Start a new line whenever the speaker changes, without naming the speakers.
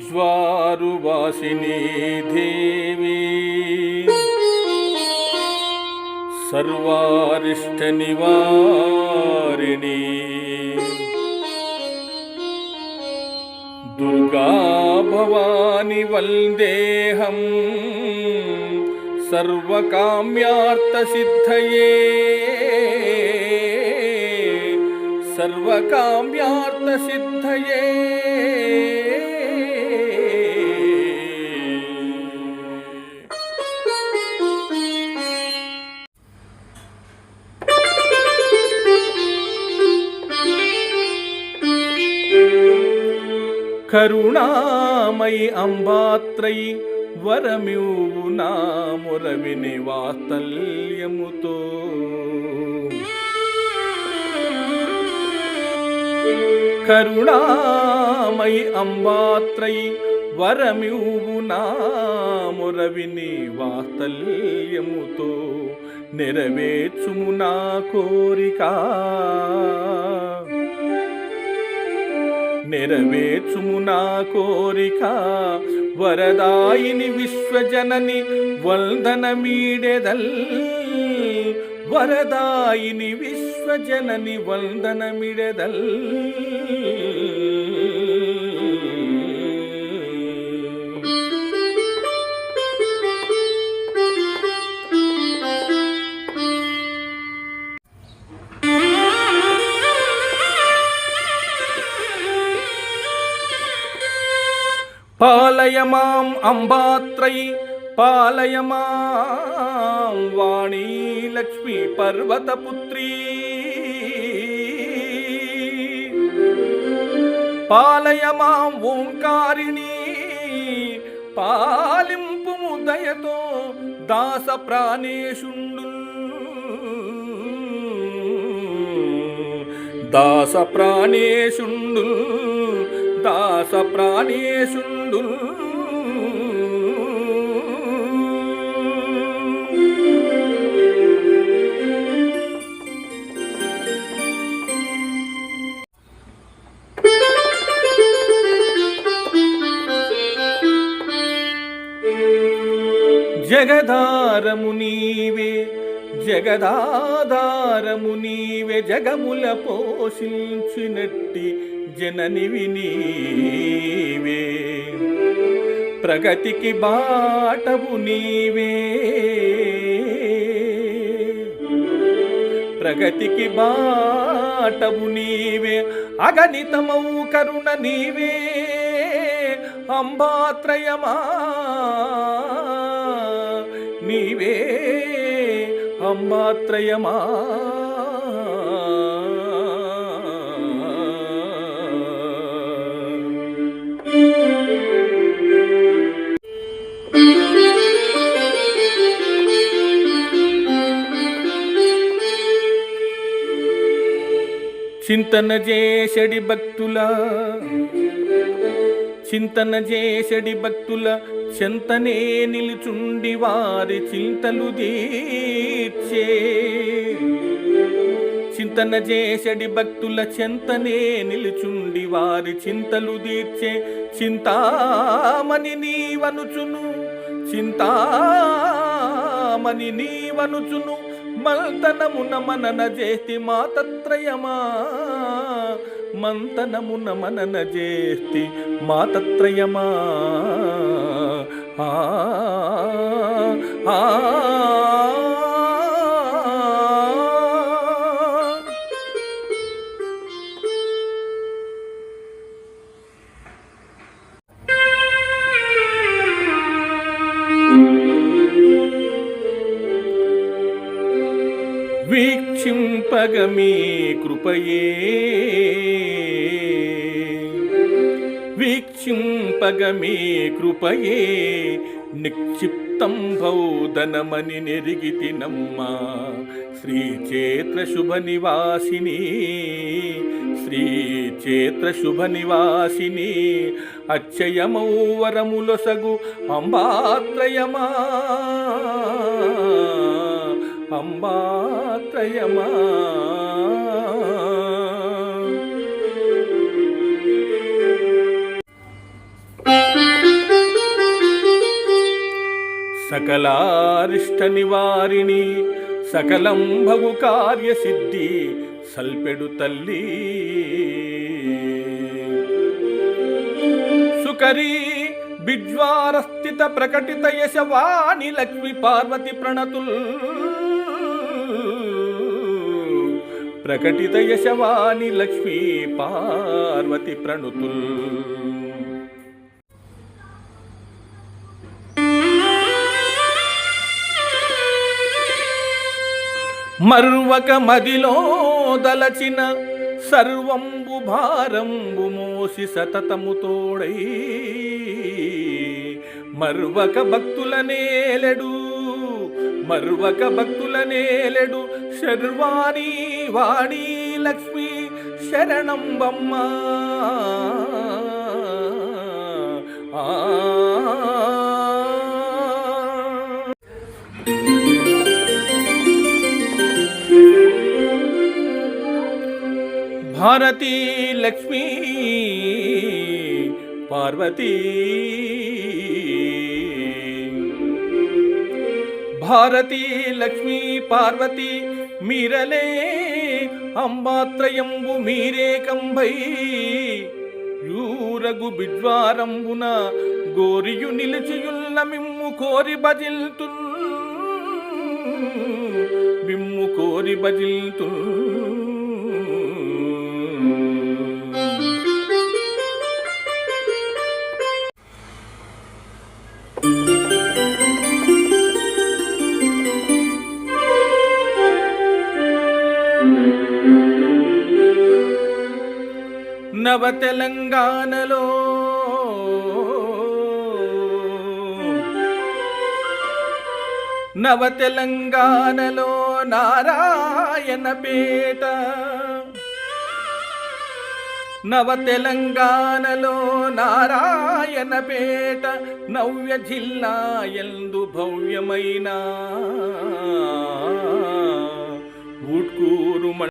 जरुवासिनी देवी सर्वारिष्टनिवारिणी दुर्गा भवानि वल्देहम् सर्वकाम्यार्थसिद्धये। सर्वकाम्यार्थसिद्धये। కరుణామయి అంబాత్రయి వరమివు నా మురవిని వాత్సల్యముతో కరుణామయి అంబాత్రయి వరమివు నా మురవిని వాత్సల్యముతో నెరవేర్చుము నా కోరిక. నెరవేర్ తీర్చుము నా కోరిక. వరదాయిని విశ్వజనని వందనమీడెదల్. వరదాయిని విశ్వజనని వందనమిడెదల్. పాలయ మాం అంబాత్రై పాలయ మాం వాణీ లక్ష్మీ పర్వతపుత్రీ పాలయ మాం ఓంకారిణి పాలింపు దయతో దాస ప్రాణేశుండు దాస ప్రాణేశుండు దాస ప్రాణేశుండు జగదారము నీవే జగదాధారము నీవే జగముల పోషించినట్టి జననివి నీవే. ప్రగతికి బాటవు నీవే. ప్రగతికి బాటవు నీవే. అగణితమౌ కరుణ నీవే. అంబాత్రయమా నీవే. అమ్మాత్రయమా చింతన చేసడి భక్తుల చింతన చేసడి భక్తుల చెంతనే నిలుచుండి వారి చింతలు దీ తీర్చే చింతన చేసడి భక్తుల చెంతనే నిలుచుండి వారి చింతలు తీర్చే. చింతామణి నీవనుచును చింతామణి నీవనుచును మల్తనమున మనన చేతి మాతత్రయమా మంతనమున మనన చేతి మాతత్రయమా ఆ ఆ వీక్షింపగమీ కృపయే. వీక్షింపగమీ కృపయే. నిక్షిప్తం బౌదనమని నెరిగితి నమ్మా. శ్రీచేత్ర శుభ నివాసిని శ్రీచేత్ర శుభ నివాసిని అచ్చయమౌ వరములొసగు అంబాత్రయమా. అంబాత్రయమా సకలారిష్ట నివారిణి సకలం భవు కార్య సిద్ధి సల్పెడు తల్లి. సుకరీ బిజ్వారస్థిత ప్రకటిత యశవాణి లక్ష్మి పార్వతి ప్రణతుల్. ప్రకటిత యశవాణి లక్ష్మీ పార్వతి ప్రణుతుల్. మరువక మదిలో దలచిన సర్వంబు భారంబు మోసి సతతము తోడై. మరువక భక్తుల నేలెడు మరువక భక్తుల నేలెడు శర్వాణీ వాణి లక్ష్మి శరణం బమ్మ ఆ భారతీ లక్ష్మీ పార్వతీ భారతీ లక్ష్మీ పార్వతి మీరలే అంబాత్రయంబు మీరే కంబై యూరగు బిడ్వారంబున గోరియు నిలిచియున్న మిమ్ము కోరి బజిల్తు మిమ్ము కోరి బజిల్తు నవ తెలంగాణలో. నవ తెలంగాణలో నారాయణపేట నవ తెలంగాణలో నారాయణపేట నవ్య జిల్లా ఎందు భవ్యమైన ఊట్కూరు